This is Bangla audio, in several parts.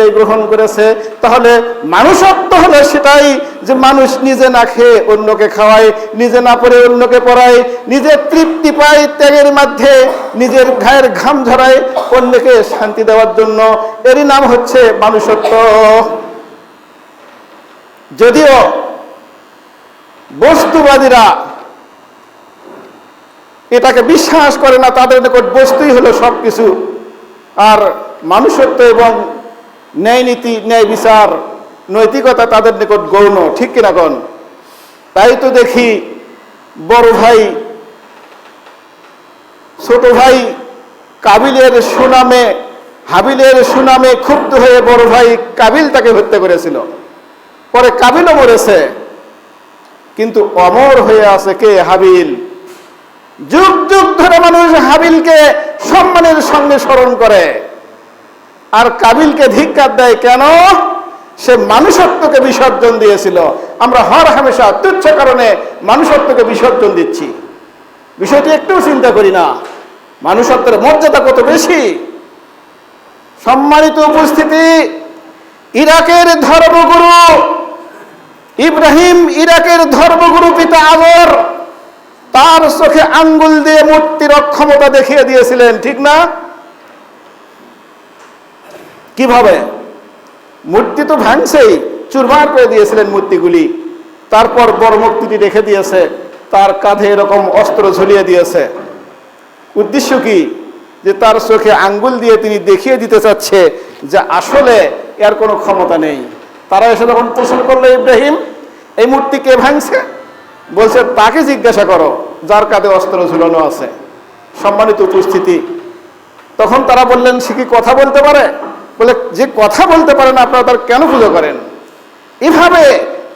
বিদায় গ্রহণ করেছে, তাহলে মানুষত্ব হলে সেটাই যে মানুষ নিজে না খেয়ে অন্যকে খাওয়ায়, নিজে না পড়ে অন্যকে পড়ায়, নিজে তৃপ্তি পায় ত্যাগের মধ্যে নিজের ঘায়ের ঘাম ঝরায় অন্যকে শান্তি দেওয়ার জন্য। এরই নাম হচ্ছে মানুষত্ব। যদিও বস্তুবাদীরা এটাকে বিশ্বাস করে না, তাদের নিকট বস্তুই হলো সব কিছু আর মানুষত্ব এবং ন্যায় নীতি, ন্যায় বিচার, নৈতিকতা তাদের নিকট গৌণ, ঠিক কিনা কন? তাই তো দেখি বড় ভাই, ছোট ভাই কাবিলের সুনামে, হাবিলের সুনামে ক্ষুব্ধ হয়ে বড় ভাই কাবিল তাকে হত্যা করেছিল। পরে কাবিলও মরেছে, কিন্তু অমর হয়ে আছে কে হাবিল? যুগ যুগ ধরে মানুষ হাবিলকে সম্মানের সঙ্গে স্মরণ করে। আর কাবিলকে ধিক্কার দেয়, কেন? সে মানুষত্বকে বিসর্জন দিয়েছিল। আমরা হর হামেশা তুচ্ছ কারণে মানুষত্বকে বিসর্জন দিচ্ছি। বিষয়টি একটু চিন্তা করি না। মানুষত্বের মর্যাদা কত বেশি? সম্মানিত উপস্থিতি, ইরাকের ধর্মগুরু ইব্রাহিম ইরাকের ধর্মগুরু পিতা আগর তার চোখে আঙ্গুল দিয়ে মূর্তির অক্ষমতা দেখিয়ে দিয়েছিলেন, ঠিক না? কীভাবে? মূর্তি তো ভাঙছেই। চুরমার করে দিয়েছিলেন মূর্তিগুলি। তারপর বড় মূর্তিটি রেখে দিয়েছে। তার কাঁধে এরকম অস্ত্র ঝুলিয়ে দিয়েছে। উদ্দেশ্য কি? যে তার চোখে আঙ্গুল দিয়ে তিনি দেখিয়ে দিতে চাচ্ছে যে আসলে এর কোনো ক্ষমতা নেই। তারা এসে যখন প্রশ্ন করল, ইব্রাহিম, এই মূর্তি কে ভাঙছে? বলছে, তাকে জিজ্ঞাসা করো, যার কাঁধে অস্ত্র ঝুলানো আছে। সম্মানিত উপস্থিতি। তখন তারা বললেন, সে কি কথা বলতে পারে? বলে, যে কথা বলতে পারে না, আপনারা তার কেন পুজো করেন? এভাবে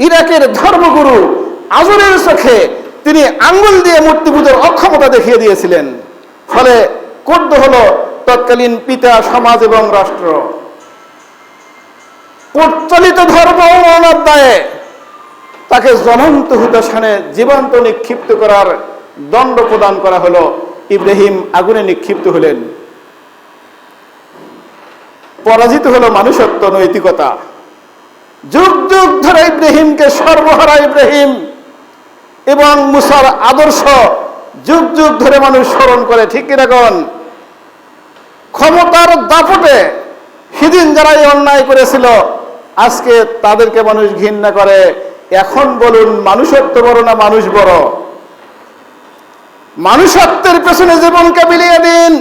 ইরাকের ধর্মগুরু আজরের চোখে তিনি আঙ্গুল দিয়ে মূর্তি পুজোর অক্ষমতা দেখিয়ে দিয়েছিলেন। ফলে ক্রুদ্ধ হলো তৎকালীন পিতা, সমাজ এবং রাষ্ট্র। প্রচলিত ধর্ম অনাধ্যায়ে তাকে জ্বলন্ত হুদাসানে জীবন্ত নিক্ষিপ্ত করার দণ্ড প্রদান করা হলো। ইব্রাহিম আগুনে নিক্ষিপ্ত হলেন। পরাজিত হলো মানুষত্ব, নৈতিকতা। যুগ যুগ ধরে ইব্রাহিমকে সর্বহারা ইব্রাহিম এবং মুসার আদর্শ যুগ যুগ ধরে মানুষ স্মরণ করে, ঠিক কীরকম ক্ষমতার দাপটে সেদিন যারা অন্যায় করেছিল, আজকে তাদেরকে মানুষ ঘৃণা করে। এখন বলুন, মানুষত্ব বড় না মানুষ বড়? মানুষত্বের পেছনে জীবনকে বিলিয়ে দিন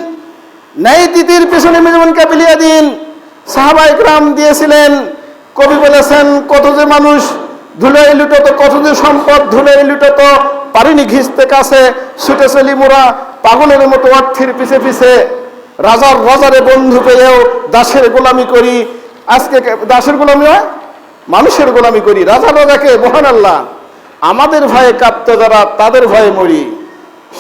ন্যায়তিথির পেছনে জীবনকে বিলিয়ে দিন। সাহাবাই গ্রাম দিয়েছিলেন, কবি বলেছেন, কত যে মানুষ ধুলে লুটত, কত যে সম্পদ ধুলে লুটত, পারিনি ঘিসতে কাছে, ছুটে চলি মোরা পাগলের মতো অর্থের পিছে পিছে। রাজার রাজারে বন্ধু পেয়েও দাসের গোলামি করি, আজকে দাসের গোলামি হয়? মানুষের গোলামি করি। রাজা রাজাকে মহান আল্লাহ আমাদের ভয়ে কাঁপত যারা, তাদের ভয়ে মরি।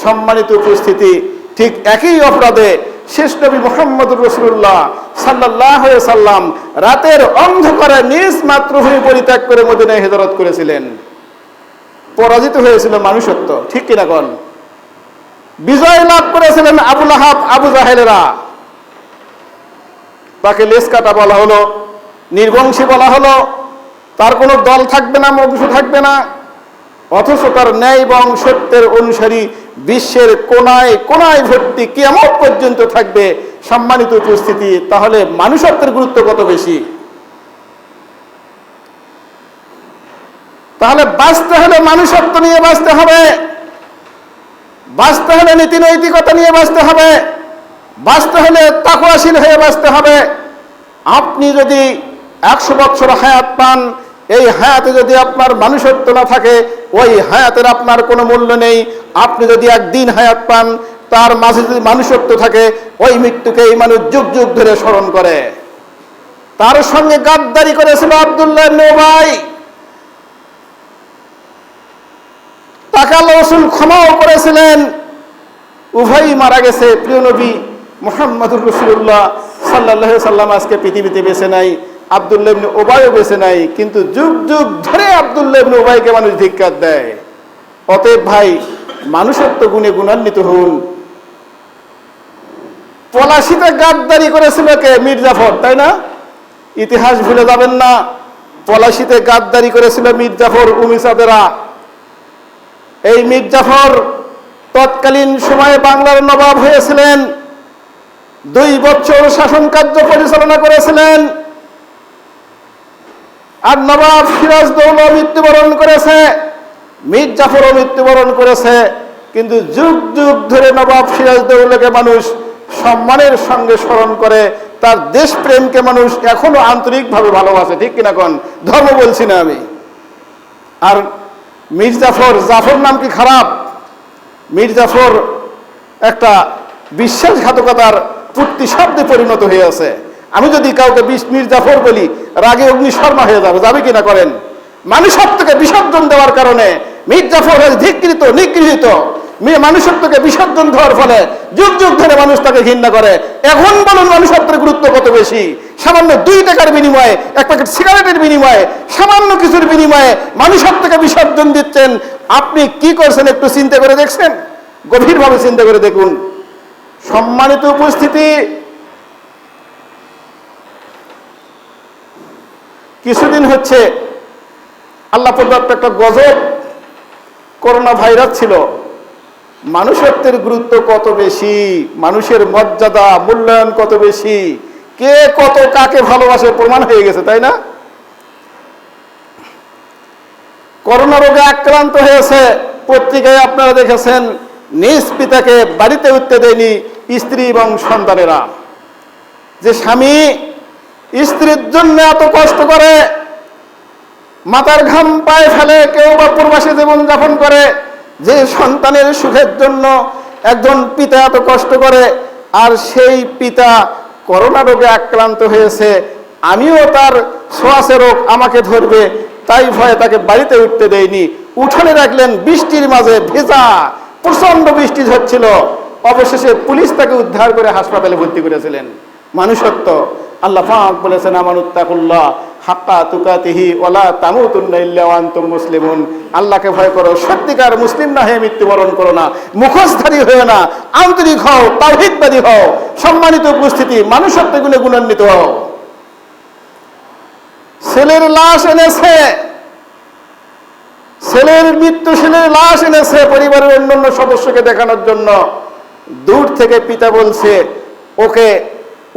সম্মানিত উপস্থিতি, ঠিক একই অপরাধে শেষ নবী মোহাম্মদুর রসুল্লাহ সাল্লাহ সাল্লাম রাতের অন্ধকারে নিজ মাতৃভূমি পরিত্যাগ করে মদিনায় করেছিলেন। পরাজিত হয়েছিল মানুষত্ব, ঠিক কিনা কন? বিজয় লাভ করেছিলেন আবুল আহাব, আবু জাহেলেরা। তাকে লেস কাটা বলা হলো, নির্বংশী বলা হলো। তার কোনো দল থাকবে না বংশ থাকবে না। অথচ তার ন্যায় এবং সত্যের অনুসারী বিশ্বের কোনায় কোনায় ভর্তি কেমন পর্যন্ত থাকবে সম্মানিত উপস্থিতি, তাহলে মানুষত্বের গুরুত্ব কত বেশি? তাহলে বাঁচতে হলে মানুষত্ব নিয়ে বাঁচতে হবে। বাঁচতে হলে নীতি নৈতিকতা নিয়ে বাঁচতে হবে। বাঁচতে হলে তাকুয়াশীল হয়ে বাঁচতে হবে। আপনি যদি একশো বছর হায়াত পান, এই হায়াতে যদি আপনার মানুষত্ব না থাকে, ওই হায়াতের আপনার কোনো মূল্য নেই। আপনি যদি একদিন হায়াত পান তার মাঝে যদি মানুষত্ব থাকে, ওই মৃত্যুকে এই মানুষ যুগ যুগ ধরে স্মরণ করে। তার সঙ্গে গাদ্দারি করেছিল আবদুল্লাহ নোবাই তাকে রসুল ক্ষমাও করেছিলেন। উভয়ই মারা গেছে। প্রিয় নবী মোহাম্মদুর রসুল্লাহ সাল্লাহ সাল্লাম আজকে পৃথিবীতে বেছে নাই, আবদুল্লাহ ইবনে ওবায়ও বেছে নাই, কিন্তু যুগ যুগ ধরে আবদুল্লাহ ইবনে ওবাইকে মানুষ ধিক্কার দেয়। অতএব ভাই, মানুষত্ব গুণে গুণান্বিত হন। পলাশিতে গাদ্দারি করেছিল কে? মির্জাফর, তাই না? ইতিহাস ভুলে যাবেন না, পলাশিতে গাদ্দারি করেছিল মির্জাফর উমিসাদেরা এই মির্জাফর তৎকালীন সময়ে বাংলার নবাব হয়েছিলেন। দুই বছর শাসন কার্য পরিচালনা করেছিলেন। আর নবাব সিরাজ দৌলা মৃত্যুবরণ করেছে মীর জাফরও মৃত্যুবরণ করেছে। কিন্তু যুগ যুগ ধরে নবাব সিরাজ দৌলাকে মানুষ সম্মানের সঙ্গে স্মরণ করে তার দেশপ্রেমকে মানুষ এখনও আন্তরিকভাবে ভালোবাসে, ঠিক কিনা কোন? ধর্ম বলছি না আমি। আর মীর জাফর জাফর নাম কি খারাপ? মীর জাফর একটা বিশ্বাসঘাতকতার পূর্তি শব্দে পরিণত হয়ে আছে। আমি যদি কাউকে মীর জাফর বলি, রাগে অগ্নি শর্মা হয়ে যাবে যাবে কিনা করেন? মানুষত্বকে বিসর্জন দেওয়ার কারণে মীর জাফর ধিকৃত, নিগৃহীত। মানুষত্বকে বিসর্জন দেওয়ার ফলে যুগ যুগ ধরে মানুষ তাকে ঘৃণা করে। এখন বলুন মানুষত্বের গুরুত্ব কত বেশি? সামান্য দুই টাকার বিনিময়ে, এক প্যাকেট সিগারেটের বিনিময়ে, সামান্য কিছুর বিনিময়ে মানুষত্বকে বিসর্জন দিচ্ছেন। আপনি কি করছেন একটু চিন্তা করে দেখছেন? গভীরভাবে চিন্তা করে দেখুন। সম্মানিত উপস্থিতি। কিছুদিন হচ্ছে আল্লাহ প্রদত্ত একটা গজব করোনা ভাইরাস ছিল। মানুষত্বের গুরুত্ব কত বেশি? মানুষের মর্যাদা, মূল্যায়ন কত বেশি? কে কত কাকে ভালোবাসে প্রমাণ হয়ে গেছে, তাই না? করোনা রোগে আক্রান্ত হয়েছে। পত্রিকায় আপনারা দেখেছেন, নিজ পিতাকে বাড়িতে উঠতে দেয়নি স্ত্রী এবং সন্তানেরা। যে স্বামী স্ত্রীর জন্য এত কষ্ট করে, মাথার ঘাম পায়ে ফেলে কেউ বা প্রবাসী জীবন যাপন করে যে সন্তানের সুখের জন্য একজন পিতা এত কষ্ট করে, আর সেই পিতা করোনা রোগে আক্রান্ত হয়েছে, আমিও তার সোয়াশে রোগ আমাকে ধরবে, তাই ভয়ে তাকে বাড়িতে উঠতে দেয়নি। উঠানে রাখলেন বৃষ্টির মাঝে ভেজা প্রচণ্ড বৃষ্টি হচ্ছিল অবশেষে পুলিশ তাকে উদ্ধার করে হাসপাতালে ভর্তি করেছিলেন। মানুষত্ব, আল্লাহ বলেছেন, আমানুত্তাকুল্লাহ। হাক্কা তুকাতিহি ওলা তামুতুন্না ইল্লা আনতুম মুসলিমুন। আল্লাহকে ভয় করো, সত্যিকার মুসলিম না হয়ে মৃত্যুবরণ করো না, মুখোশধারী হয়ে না, আন্তরিক হও, তাওহীদবাদী হও, সম্মানিত উপস্থিতি, মানুষত্ব গুণে গুণান্বিত হও। ছেলের লাশ এনেছে, ছেলের মৃত্যু ছেলের লাশ এনেছে পরিবারের অন্যান্য সদস্যকে দেখানোর জন্য। দূর থেকে পিতা বলছে, ওকে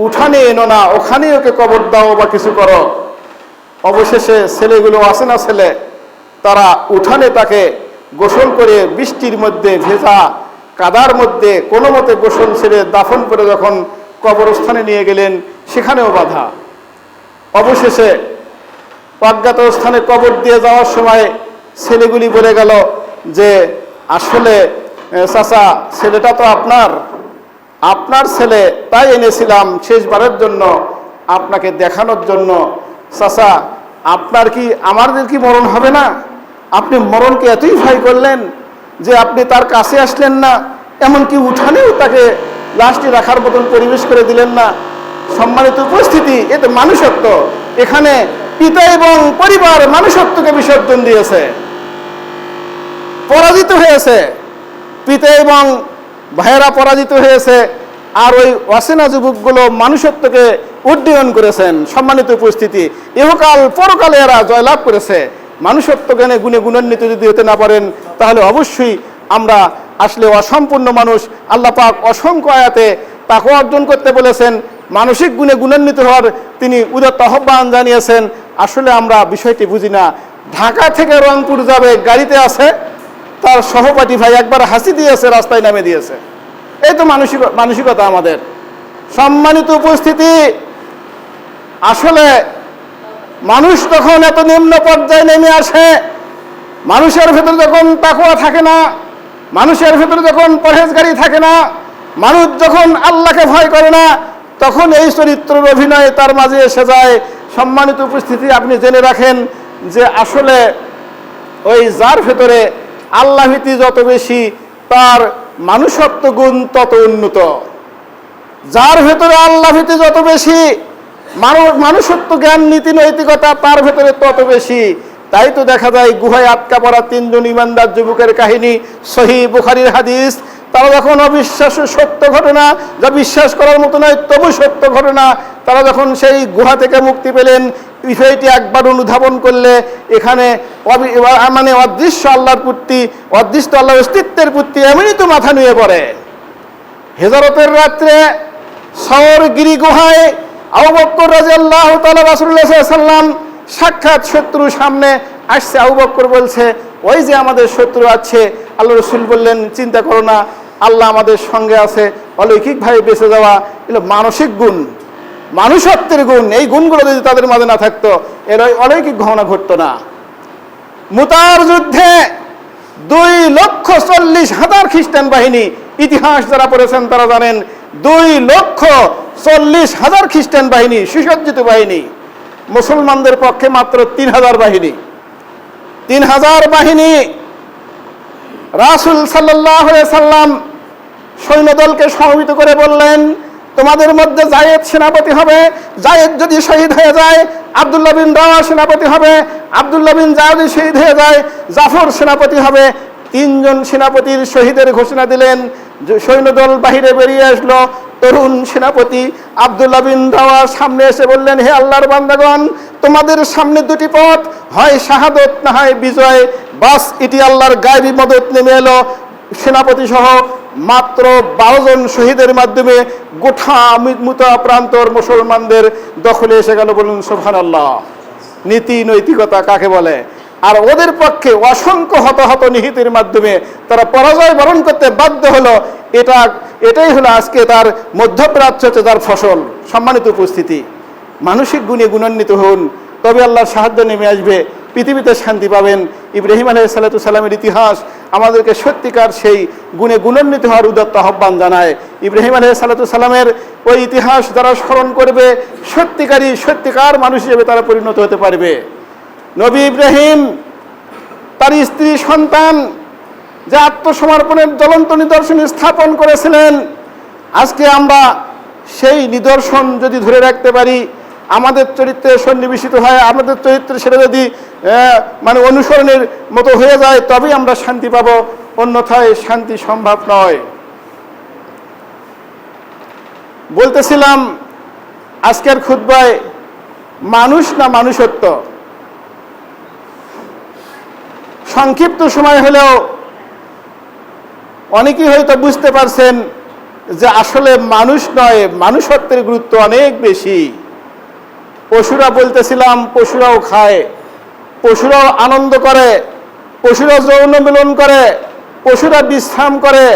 উঠানে এনো না, ওখানেই ওকে কবর দাও বা কিছু করো। অবশেষে ছেলেগুলো আসে না ছেলে, তারা উঠানে তাকে গোসল করে বৃষ্টির মধ্যে ভেজা কাদার মধ্যে কোনো মতে গোসল ছেড়ে দাফন করে যখন কবরস্থানে নিয়ে গেলেন, সেখানেও বাধা। অবশেষে অজ্ঞাত স্থানে কবর দিয়ে যাওয়ার সময় ছেলেগুলি বলে গেল যে, আসলে চাচা, ছেলেটা তো আপনার। আপনার ছেলে তাই এনেছিলাম শেষবারের জন্য আপনাকে দেখানোর জন্য। চাচা, আপনার কি, আমাদের কি মরণ হবে না? আপনি মরণকে এতই ভয় করলেন যে আপনি তার কাছে আসলেন না, এমনকি উঠানেও তাকে লাশটি রাখার মতন পরিবেশ করে দিলেন না। সম্মানিত উপস্থিতি, এতে মানুষত্ব। এখানে পিতা এবং পরিবার মানুষত্বকে বিসর্জন দিয়েছে। পরাজিত হয়েছে। পিতা এবং ভাইয়েরা পরাজিত হয়েছে। আর ওই অচেনা যুবকগুলো মানুষত্বকে উড্ডয়ন করেছেন সম্মানিত উপস্থিতি। ইহকাল পরকালে এরা জয়লাভ করেছে। মানুষত্ব জ্ঞানে গুণে গুণান্বিত যদি হতে না পারেন, তাহলে অবশ্যই আমরা আসলে অসম্পূর্ণ মানুষ। আল্লাহ পাক অসংখ্য আয়াতে তাকে অর্জন করতে বলেছেন। মানসিক গুণে গুণান্বিত হওয়ার তিনি উদাত্ত আহ্বান জানিয়েছেন। আসলে আমরা বিষয়টি বুঝি না। ঢাকা থেকে রংপুর যাবে, গাড়িতে আছে। তার সহপাঠী ভাই একবার হাসি দিয়েছে, রাস্তায় নামে দিয়েছে। এই তো মানসিক, মানসিকতা আমাদের। সম্মানিত উপস্থিতি আসলে মানুষ তখন এত নিম্ন পর্যায়ে নেমে আসে, মানুষের ভেতরে যখন তাকুয়া থাকে না, মানুষের ভেতরে যখন পরহেজগারি থাকে না, মানুষ যখন আল্লাহকে ভয় করে না, তখন এই চরিত্রের অভিনয় তার মাঝে এসে যায়। সম্মানিত উপস্থিতি আপনি জেনে রাখেন যে আসলে ওই যার ভেতরে আল্লাহ ভীতি যত বেশি, তার মানুষত্ব গুণ তত উন্নত। যার ভেতরে আল্লাহ ভীতি যত বেশি মানুষ মানুষত্ব, জ্ঞান, নীতি, নৈতিকতা, তার ভেতরে তত বেশি। তাই তো দেখা যায়, গুহায় আটকা পড়া তিনজন ইমানদার যুবকের কাহিনী, সহি বুখারির হাদিস। তারা যখন অবিশ্বাস্য সত্য ঘটনা, যা বিশ্বাস করার মতো নয়, তবু সত্য ঘটনা, তারা যখন সেই গুহা থেকে মুক্তি পেলেন বিষয়টি একবার অনুধাবন করলে, এখানে মানে অদৃশ্য আল্লাহর প্রতি অদৃশ্য আল্লাহর অস্তিত্বের প্রতি এমনই তো মাথা নুয়ে পড়ে। হেজারতের রাত্রে শহর গিরি গুহায় আবু বক্কর সাল্লাম সাক্ষাৎ শত্রু সামনে আসছে। আবু বক্কর বলছে, ওই যে আমাদের শত্রু আছে, আল্লাহ রসুল বললেন, চিন্তা করো না, আল্লাহ আমাদের সঙ্গে আছে। অলৌকিকভাবে বেঁচে যাওয়া এগুলো মানসিক গুণ, মানুষত্বের গুণ। এই গুণগুলো যদি তাদের মাঝে না থাকতো, এর অলৌকিক ঘটনা ঘটতো না। মুতার যুদ্ধে দুই লক্ষ চল্লিশ হাজার খ্রিস্টান বাহিনী ইতিহাস যারা পড়েছেন তারা জানেন, দুই লক্ষ চল্লিশ হাজার খ্রিস্টান বাহিনী, সুসজ্জিত বাহিনী, মুসলমানদের পক্ষে মাত্র তিন হাজার বাহিনী। তিন হাজার বাহিনী, রাসুল সাল্লাহ সাল্লাম সৈন্যদলকে সমবেত করে বললেন, তোমাদের মধ্যে জায়েদ সেনাপতি হবে, জায়েদ যদি শহীদ হয়ে যায়, আবদুল্লাহ বিন রাওয়া সেনাপতি হবে, আবদুল্লাহ বিন জায়দ শহীদ হয়ে যায়, জাফর সেনাপতি হবে। তিনজন সেনাপতির শহীদের ঘোষণা দিলেন সৈন্যদল বাহিরে বেরিয়ে আসলো তরুণ সেনাপতি আবদুল্লাহ বিন রাওয়া সামনে এসে বললেন, হে আল্লাহর বান্দাগণ, তোমাদের সামনে দুটি পথ। হয় শাহাদত, না হয় বিজয়। বাস, এটি আল্লাহর গায়েবী মদত নেমে এলো। সেনাপতি সহ মাত্র বারো জন শহীদের মাধ্যমে গোঠা মুতা প্রান্তর মুসলমানদের দখলে এসে গেল বলুন সোহান আল্লাহ নীতি নৈতিকতা কাকে বলে? আর ওদের পক্ষে অসংখ্য হতাহত হত নিহিতের মাধ্যমে তারা পরাজয় বরণ করতে বাধ্য হলো। এটা, এটাই হলো আজকে তার মধ্যপ্রাচ্য তার ফসল, সম্মানিত উপস্থিতি। মানসিক গুণে গুণান্বিত হন, তবে আল্লাহর সাহায্য নেমে আসবে, পৃথিবীতে শান্তি পাবেন। ইব্রাহিম আলহ সাল্লামের ইতিহাস আমাদেরকে সত্যিকার সেই গুণে গুণান্বিত হওয়ার উদত্ত আহ্বান জানায়। ইব্রাহিম আলহ সাল্লামের ওই ইতিহাস যারা স্মরণ করবে, সত্যিকারই সত্যিকার মানুষ হিসেবে তারা পরিণত হতে পারবে। নবী ইব্রাহিম, তার স্ত্রী সন্তান যে আত্মসমর্পণের জ্বলন্ত নিদর্শন স্থাপন করেছিলেন, আজকে আমরা সেই নিদর্শন যদি ধরে রাখতে পারি, আমাদের চরিত্রে সন্নিবেশিত হয়, আমাদের চরিত্রে সেটা যদি মানে অনুসরণের মতো হয়ে যায়, তবেই আমরা শান্তি পাবো। অন্যথায় শান্তি সম্ভব নয়। বলতেছিলাম, আজকের খুদ্বায় মানুষ না মানুষত্ব? সংক্ষিপ্ত সময় হলেও অনেকেই হয়তো বুঝতে পারছেন যে আসলে মানুষ নয়, মানুষত্বের গুরুত্ব অনেক বেশি। পশুরা বলতেছিলাম, পশুরাও খায়, পশুরাও আনন্দ করে পশুরা যৌন মিলন করে, পশুরা বিশ্রাম করে,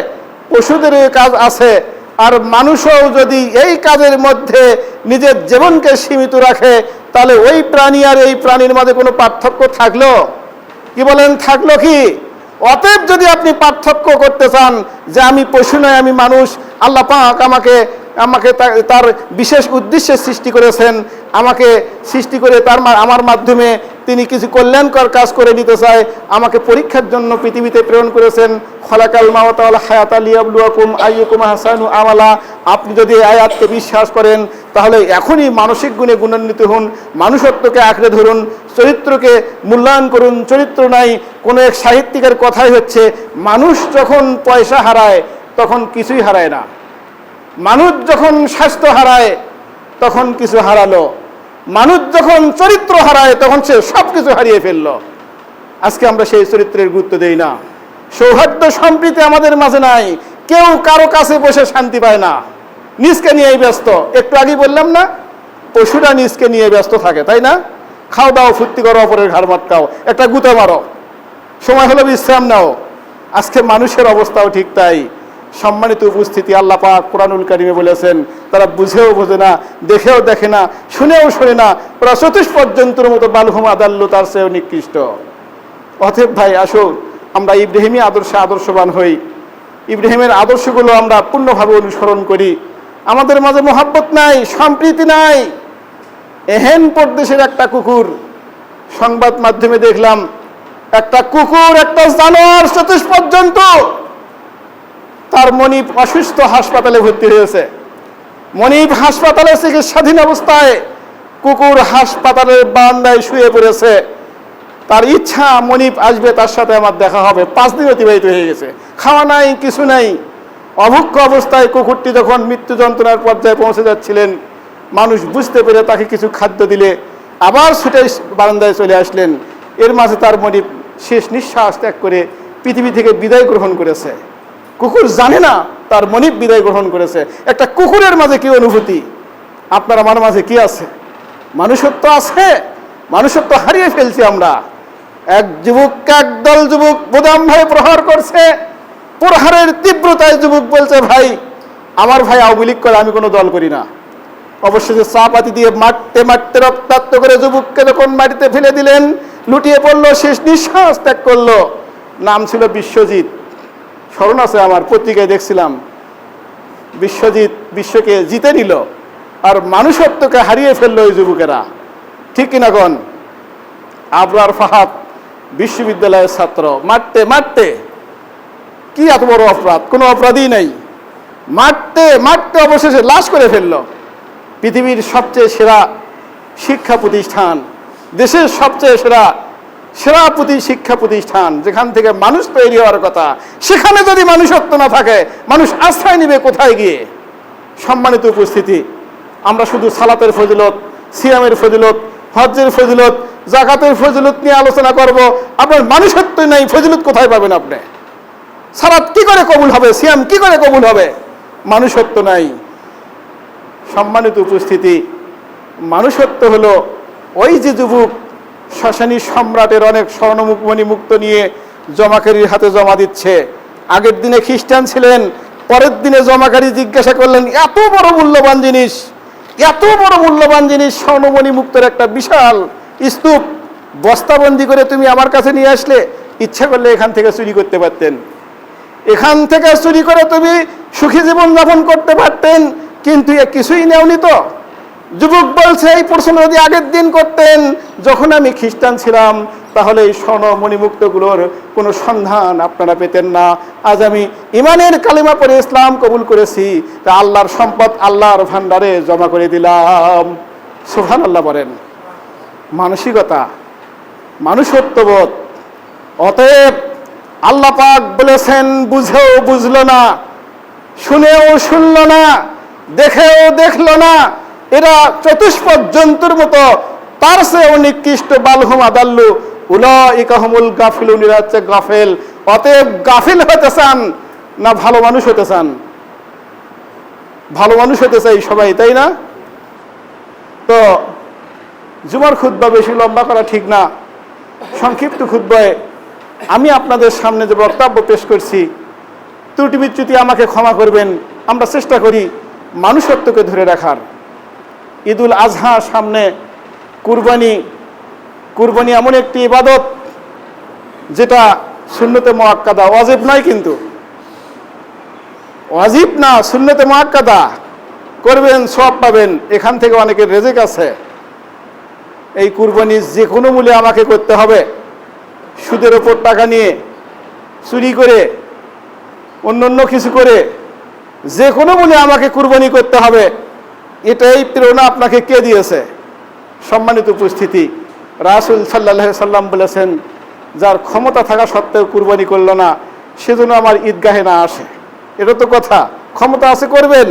পশুদের কাজ আছে। আর মানুষও যদি এই কাজের মধ্যে নিজের জীবনকে সীমিত রাখে, তাহলে ওই প্রাণী আর এই প্রাণীর মাঝে কোনো পার্থক্য থাকল? কি বলেন, থাকল কি? অতএব যদি আপনি পার্থক্য করতে চান যে আমি পশু নয়, আমি মানুষ, আল্লাহ পাক আমাকে আমাকে তার বিশেষ উদ্দেশ্যে সৃষ্টি করেছেন, আমাকে সৃষ্টি করে তার আমার মাধ্যমে তিনি কিছু কল্যাণকর কাজ করে নিতে চায়, আমাকে পরীক্ষার জন্য পৃথিবীতে প্রেরণ করেছেন, খলাকাল মাওতাল হায়াত আলিয়াবলুয়াকুম আইয়ুকুম হাসানু আমালা। আপনি যদি আয়াতকে বিশ্বাস করেন তাহলে এখনই মানসিক গুণে গুণান্বিত হন, মানুষত্বকে আঁকড়ে ধরুন, চরিত্রকে মূল্যায়ন করুন, চরিত্র নাই, কোনো এক সাহিত্যিকের কথাই হচ্ছে, মানুষ যখন পয়সা হারায়, তখন কিছুই হারায় না। মানুষ যখন স্বাস্থ্য হারায়, তখন কিছু হারালো। মানুষ যখন চরিত্র হারায়, তখন সে সব কিছু হারিয়ে ফেলল। আজকে আমরা সেই চরিত্রের গুরুত্ব দেই না। সৌহার্দ্য সম্প্রীতি আমাদের মাঝে নাই। কেউ কারও কাছে বসে শান্তি পায় না। নিজকে নিয়েই ব্যস্ত। একটু আগে বললাম না, পশুরা নিজকে নিয়ে ব্যস্ত থাকে, তাই না? খাও দাও, ফুর্তি করো, অপরের ঘাড় মাটকাও। একটা গুঁতো মারো। সময় হলো বিশ্রাম নাও। আজকে মানুষের অবস্থাও ঠিক তাই। সম্মানিত উপস্থিতি আল্লাহ পাক কোরআনুল কারিমে বলেছেন, তারা বুঝেও বোঝে না, দেখেও দেখে না, শুনেও শোনে না, প্রায় ওরা চতুষ্পর্যন্তর মতো বালহুম আদাল্লু তার চেয়েও নিকৃষ্ট। অথেব ভাই আসুন আমরা ইব্রাহিমী আদর্শে আদর্শবান হই। ইব্রাহিমের আদর্শগুলো আমরা পূর্ণভাবে অনুসরণ করি। আমাদের মাঝে মোহাব্বত নাই, সম্প্রীতি নাই। এহেন প্রদেশের একটা কুকুর সংবাদ মাধ্যমে দেখলাম, একটা কুকুর, একটা জানোয়ার চতুষ পর্যন্ত তার মনিব অসুস্থ হাসপাতালে ভর্তি হয়েছে। মনিব হাসপাতালে চিকিৎসাধীন অবস্থায় কুকুর হাসপাতালের বারান্দায় শুয়ে পড়েছে। তার ইচ্ছা মনিব আসবে, তার সাথে আমার দেখা হবে। পাঁচ দিন অতিবাহিত হয়ে গেছে। খাওয়া নাই, কিছু নাই। অভুক্ষ অবস্থায় কুকুরটি যখন মৃত্যু যন্ত্রণার পর্যায়ে পৌঁছে যাচ্ছিলেন, মানুষ বুঝতে পেরে তাকে কিছু খাদ্য দিলে আবার ছুটে বারান্দায় চলে আসলেন। এর মাঝে তার মনিব শেষ নিঃশ্বাস ত্যাগ করে পৃথিবী থেকে বিদায় গ্রহণ করেছে। কুকুর জানে না তার মনিব বিদায় গ্রহণ করেছে। একটা কুকুরের মাঝে কি অনুভূতি? আপনার আমার মাঝে কি আছে? মানুষত্ব আছে, মানুষত্ব হারিয়ে ফেলছি আমরা। এক যুবক একদল যুবক বোদাম ভাই প্রহার করছে। প্রহারের তীব্রতায় যুবক বলছে, ভাই, আমার ভাই আওয়ামী লীগ করে, আমি কোনো দল করি না। অবশেষে চা পাতি দিয়ে মারতে মারতে রক্তাক্ত করে যুবককে যখন মাটিতে ফেলে দিলেন, লুটিয়ে পড়ল, শেষ নিঃশ্বাস ত্যাগ করল। নাম ছিল বিশ্বজিৎ। স্মরণ আছে আমার, পত্রিকায় দেখছিলাম। বিশ্বজিৎ বিশ্বকে জিতে নিল আর মানুষত্বকে হারিয়ে ফেলল ওই যুবকেরা। ঠিক কিনা কন? আবরার ফাহাদ, বিশ্ববিদ্যালয়ের ছাত্র। মারতে মারতে কি এত বড় অপরাধ? কোনো অপরাধই নেই। মারতে মারতে অবশেষে লাশ করে ফেলল। পৃথিবীর সবচেয়ে সেরা শিক্ষা প্রতিষ্ঠান, দেশের সবচেয়ে সেরা সেরা প্রতি শিক্ষা প্রতিষ্ঠান, যেখান থেকে মানুষ তৈরি হওয়ার কথা, সেখানে যদি মানুষত্ব না থাকে, মানুষ আশ্রয় নিবে কোথায় গিয়ে? সম্মানিত উপস্থিতি, আমরা শুধু সালাতের ফজিলত, সিয়ামের ফজিলত, হজ্জের ফজিলত জাকাতের ফজিলত নিয়ে আলোচনা করব আপনার মানুষত্ব নাই, ফজিলত কোথায় পাবেন আপনি? সালাত কি করে কবুল হবে? সিয়াম কি করে কবুল হবে? মানুষত্ব নাই। সম্মানিত উপস্থিতি, মানুষত্ব হলো ওই যে যুবক শ্মশানী সম্রাটের অনেক স্বর্ণমুখমণি মুক্ত নিয়ে জমাকারীর হাতে জমা দিচ্ছে। আগের দিনে খ্রিস্টান ছিলেন, পরের দিনে জমাকারী জিজ্ঞাসা করলেন, এত বড় মূল্যবান জিনিস, এত বড় মূল্যবান জিনিস, স্বর্ণমণি মুক্তের একটা বিশাল স্তূপ, বস্তাবন্দি করে তুমি আমার কাছে নিয়ে আসলে? ইচ্ছা করলে এখান থেকে চুরি করতে পারতেন। এখান থেকে চুরি করে তুমি সুখী জীবন যাপন করতে পারতেন, কিন্তু এ কিছুই নেওনি তো। যুবক বলছে, এই প্রশ্ন যদি আগের দিন করতেন, যখন আমি খ্রিস্টান ছিলাম, তাহলে এই স্বর্ণ মণিমুক্তগুলোর কোনো সন্ধান আপনারা পেতেন না। আজ আমি ইমানের কালিমা পরে ইসলাম কবুল করেছি, তা আল্লাহর সম্পদ আল্লাহর ভান্ডারে জমা করে দিলাম। সুহান আল্লাহ বলেন। মানসিকতা, মানুষত্ববোধ, অতএব আল্লাহ পাক বলেছেন, বুঝেও বুঝলো না, শুনেও শুনল না, দেখেও দেখল না। এরা চতুষ্পদ জন্তুর মতো, তার চেয়েও নিকৃষ্ট বালহুম আদাল্লু উলা ইকাহমুল গাফিলু নিরাচ্ছে গাফেল। অতএব গাফিল হতে চান না ভালো মানুষ হতে চান? ভালো মানুষ হতে চাই সবাই, তাই না? তো জুমার খুদ্া বেশি লম্বা করা ঠিক না। সংক্ষিপ্ত খুদ্ায় আমি আপনাদের সামনে যে বক্তব্য পেশ করছি, ত্রুটি বিচ্যুতি আমাকে ক্ষমা করবেন। আমরা চেষ্টা করি মানুষত্বকে ধরে রাখার। ঈদুল আজহা সামনে কুরবানি কুরবানি এমন একটি ইবাদত, যেটা শূন্যতে মোয়াক্কাদা ওয়াজিব নয় কিন্তু। ওয়াজিব না শূন্যতে মোয়াক্কাদা করবেন সব পাবেন, এখান থেকে অনেকের রেজেক আছে। এই কুরবানি যে কোনো মূল্যে আমাকে করতে হবে। সুদের ওপর টাকা নিয়ে চুরি করে অন্য অন্য কিছু করে, যে কোনো মূল্যে আমাকে কুরবানি করতে হবে, এটাই প্রেরণা আপনাকে কে দিয়েছে? সম্মানিত উপস্থিতি, রাসুল সাল্লাহ সাল্লাম বলেছেন, যার ক্ষমতা থাকা সত্ত্বেও কুরবানি করল না সেজন্য আমার ঈদগাহে না আসে। এটা তো কথা, ক্ষমতা আছে করবেন।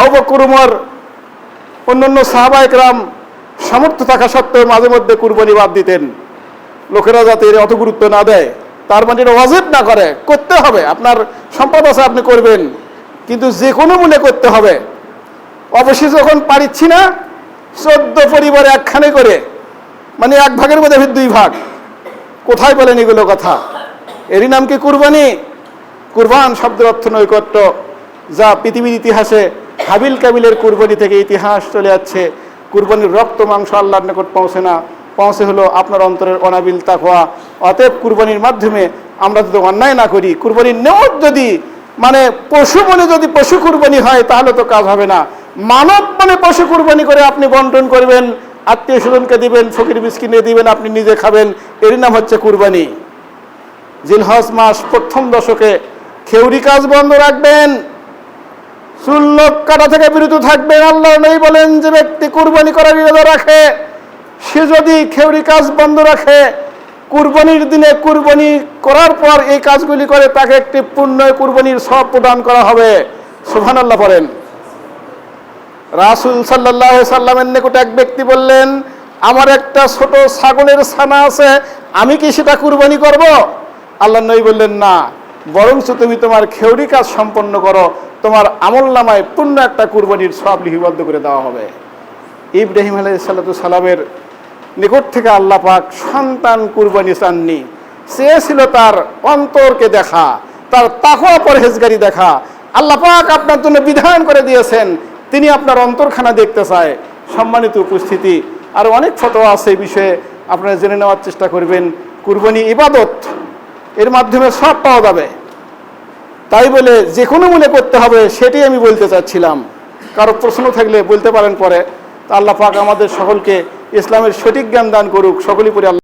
আউবকর উমর, অন্যান্য সাহাবায়ক রাম সামর্থ্য থাকা সত্ত্বেও মাঝে মধ্যে কুরবানি বাদ দিতেন। লোকেরা যাতে এর অত গুরুত্ব না দেয়, তার মানে এটা অজেব না করে, করতে হবে। আপনার সম্পদ আছে, আপনি করবেন। কিন্তু যে কোনো মূল্যে করতে হবে। অবশ্যই যখন পারিচ্ছি না চোদ্দ পরিবারে একখানে করে মানে এক ভাগের মধ্যে দুই ভাগ। কোথায় বলেন এগুলো কথা? এরই নাম কি কুরবানি? কুরবান শব্দের অর্থ নৈকট্য, যা পৃথিবীর ইতিহাসে হাবিল কাবিলের কুরবানি থেকে ইতিহাস চলে যাচ্ছে। কুরবানির রক্ত, মাংস আল্লাহর নিকট পৌঁছে না। পৌঁছে হলো আপনার অন্তরের অনাবিল তাকোয়া অতএব কুরবানির মাধ্যমে আমরা যদি অন্যায় না করি, কুরবানির নেওয়ার যদি মানে পশু মনে যদি পশু কুরবানি হয়, তাহলে তো কাজ হবে না। মানব মানে পশু কুরবানি করে আপনি বন্টন করবেন, আত্মীয় স্বজনকে দিবেন, ফকির বিস্কিনে দিবেন, আপনি নিজে খাবেন। এরই নাম হচ্ছে কুরবানি। জিলহজ মাস প্রথম দশকে খেউরি কাজ বন্ধ রাখবেন। চুল্ল কাটা থেকে বিরত থাকবেন। আল্লাহ নেই বলেন, যে ব্যক্তি কুরবানি করার ইরাদা রাখে সে যদি খেউরি কাজ বন্ধ রাখে, কুরবানির দিনে কুরবানি করার পর এই কাজগুলি করে, তাকে একটি পূর্ণ কুরবানির সব প্রদান করা হবে। সুহান আল্লাহ বলেন রাসুল সাল্লাহ সাল্লামের নিকট এক ব্যক্তি বললেন, আমার একটা ছোট ছাগলের ছানা আছে, আমি কি সেটা কুরবানি করব? আল্লাহ নবী বললেন, না, বরঞ্চ তুমি তোমার খেউরি কাজ সম্পন্ন করো, তোমার আমল নামায় পূর্ণ একটা কুরবানির সব লিপিবদ্ধ করে দেওয়া হবে। ইব্রাহিম আলাই সাল্লাতু সালামের নিকট থেকে আল্লাহ পাক সন্তান কুরবানি চাননি। চেয়েছিল তার অন্তরকে দেখা, তার তাকওয়া পরহেজগারি দেখা। আল্লাহ পাক আপনার জন্য বিধান করে দিয়েছেন, তিনি আপনার অন্তরখানা দেখতে চায়। সম্মানিত উপস্থিতি, আর অনেক ফটো আছে এই বিষয়ে, আপনারা জেনে নেওয়ার চেষ্টা করবেন। কুরবানি ইবাদত, এর মাধ্যমে সব পাওয়া যাবে। তাই বলে যে কোনো মনে করতে হবে, সেটাই আমি বলতে চাচ্ছিলাম। কারও প্রশ্ন থাকলে বলতে পারেন পরে। আল্লাহ পাক আমাদের সকলকে ইসলামের সঠিক জ্ঞান দান করুক সকলই পরে আল্লাহ